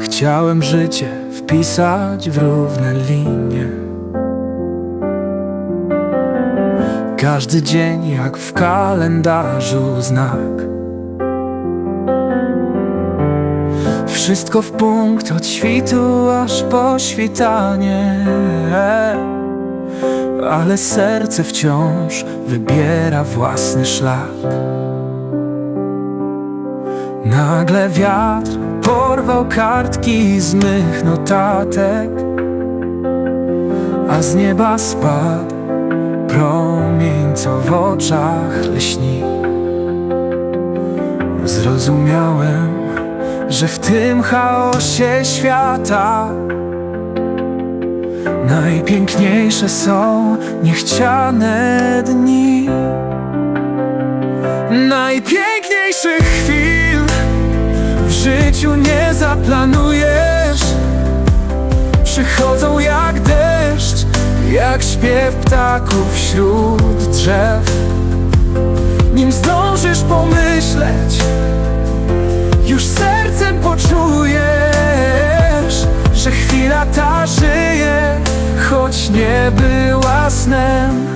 Chciałem życie wpisać w równe linie. Każdy dzień jak w kalendarzu znak. Wszystko w punkt od świtu aż po świtanie. Ale serce wciąż wybiera własny szlak. Nagle wiatr porwał kartki z mych notatek, a z nieba spadł promień, co w oczach lśni. Zrozumiałem, że w tym chaosie świata najpiękniejsze są niechciane dni. Najpiękniejszych chwil życiu nie zaplanujesz. Przychodzą jak deszcz, jak śpiew ptaków wśród drzew. Nim zdążysz pomyśleć, już sercem poczujesz Że chwila ta żyje, choć nie była snem.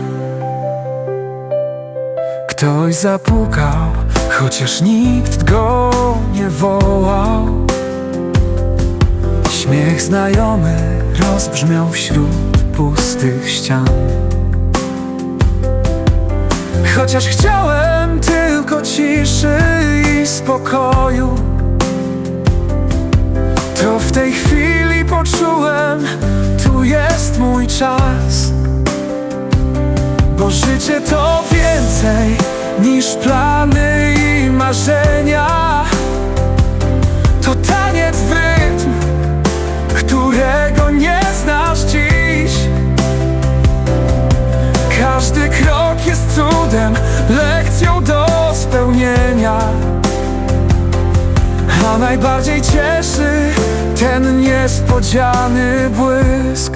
Ktoś zapukał, chociaż nikt go nie wołał. Śmiech znajomy rozbrzmiał wśród pustych ścian. Chociaż chciałem tylko ciszy i spokoju, to w tej chwili poczułem, tu jest mój czas. Bo życie to więcej niż plany A najbardziej cieszy ten niespodziany błysk.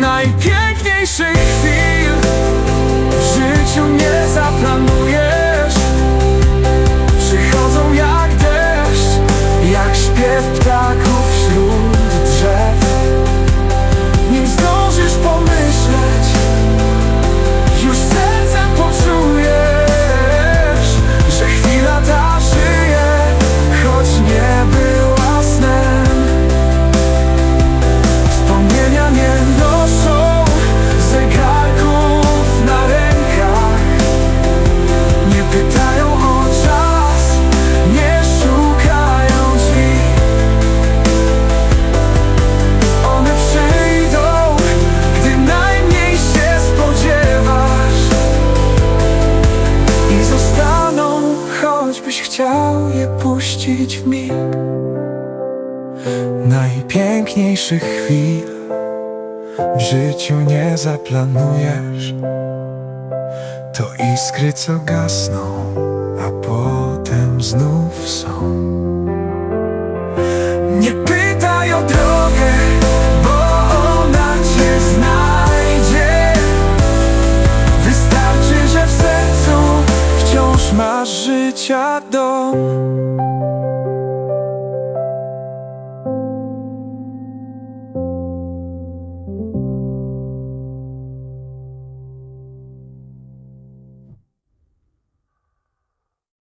Najpiękniejszych chwil w życiu nie zaplanujesz choćbyś chciał je puścić w mig. Najpiękniejszych chwil w życiu nie zaplanujesz. To iskry, co gasną, a potem znów są Wystarczy, że